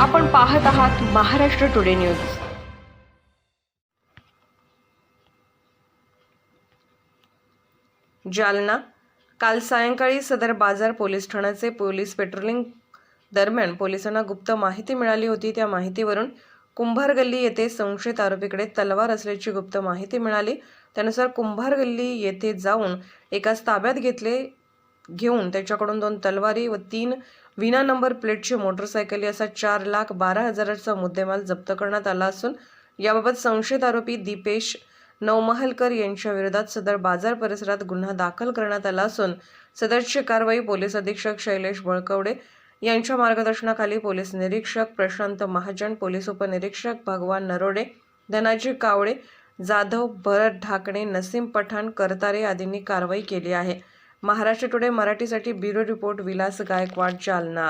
आपण पाहत आहात महाराष्ट्र टुडे न्यूज. जालना काल सायंकाळी सदर बाजार पोलीस ठाण्याचे पोलीस पेट्रोलिंग दरम्यान पोलिसांना गुप्त माहिती मिळाली होती. त्या माहितीवरून कुंभार गल्ली येथे संशयित आरोपीकडे तलवार असल्याची गुप्त माहिती मिळाली. त्यानुसार कुंभार गल्ली येथे जाऊन एकाच ताब्यात घेतले घेऊन त्याच्याकडून दोन तलवारी व तीन विना नंबर प्लेटची मोटरसायकल असा चार लाख बारा हजाराचा मुद्देमाल जप्त करण्यात आला असून याबाबत संशयित आरोपी दीपेश नवमहलकर यांच्या विरोधात सदर बाजार परिसरात गुन्हा दाखल करण्यात आला असून सदरची कारवाई पोलीस अधीक्षक शैलेश बळकवडे यांच्या मार्गदर्शनाखाली पोलीस निरीक्षक प्रशांत महाजन पोलीस उपनिरीक्षक भगवान नरोडे धनाजी कावळे जाधव भरत ढाकणे नसीम पठाण करतारे आदींनी कारवाई केली आहे. महाराष्ट्र टुडे मराठीसाठी ब्युरो रिपोर्ट विलास गायकवाड जालना.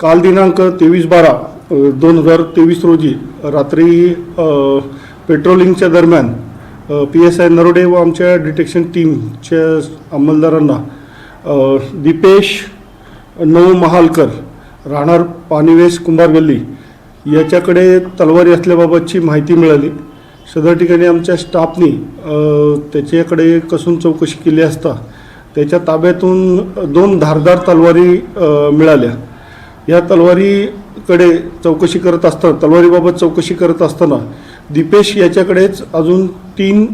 काल दिनांक तेवीस बारा दोन हजार तेवीस रोजी रात्री पेट्रोलिंगच्या दरम्यान पी एस आय नरोडे व आमच्या डिटेक्शन टीमच्या अंमलदारांना दीपेश नऊ महालकर राहणार पाणीवेस कुंभार गल्ली याच्याकडे तलवारी असल्याबाबतची माहिती मिळाली. सदर ठिकाणी आमच्या स्टाफनी त्याच्याकडे कसून चौकशी केली असता त्याच्या ताब्यातून दोन धारदार तलवारी मिळाल्या. या तलवारीकडे चौकशी करत असताना तलवारीबाबत चौकशी करत असताना दीपेश याच्याकडेच अजून तीन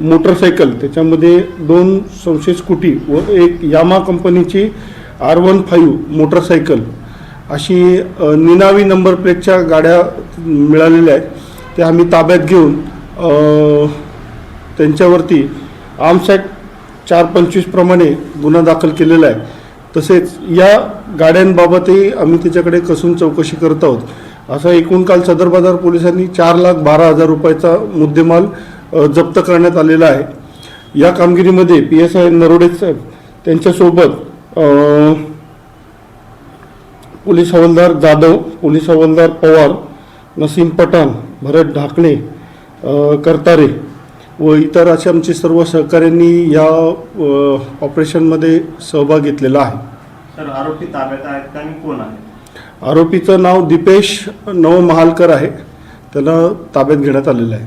मोटरसायकल त्याच्यामध्ये दोन संशय स्कूटी व एक यामा कंपनीची आर वन फाईव्ह मोटरसायकल अशी निनावी नंबर प्लेटच्या गाड्या मिळालेल्या आहेत. ते आम्ही ताब्यात घेऊन त्यांच्यावरती आर्म्स ॲक्ट चार पंचवीसप्रमाणे गुन्हा दाखल केलेला आहे. तसेच या गाड्यांबाबतही आम्ही त्याच्याकडे कसून चौकशी करत आहोत. असा एकूण काल सदर बाजार पोलिसांनी चार लाख बारा हजार रुपयाचा मुद्देमाल जप्त करण्यात आलेला आहे. या कामगिरीमध्ये पी एस आय नरोडे साहेब त्यांच्यासोबत पोलीस हवालदार जाधव पोलीस हवालदार पवार नसीम पठाण भरत ढाकणे करतारे व इतर असे आमचे सर्व सहकाऱ्यांनी या ऑपरेशनमध्ये सहभाग घेतलेला आहे. सर आरोपी ताब्यात आहेत आणि कोण आहे आरोपीचं नाव दीपेश नव महालकर आहे. त्याला ताब्यात घेण्यात आलेलं आहे.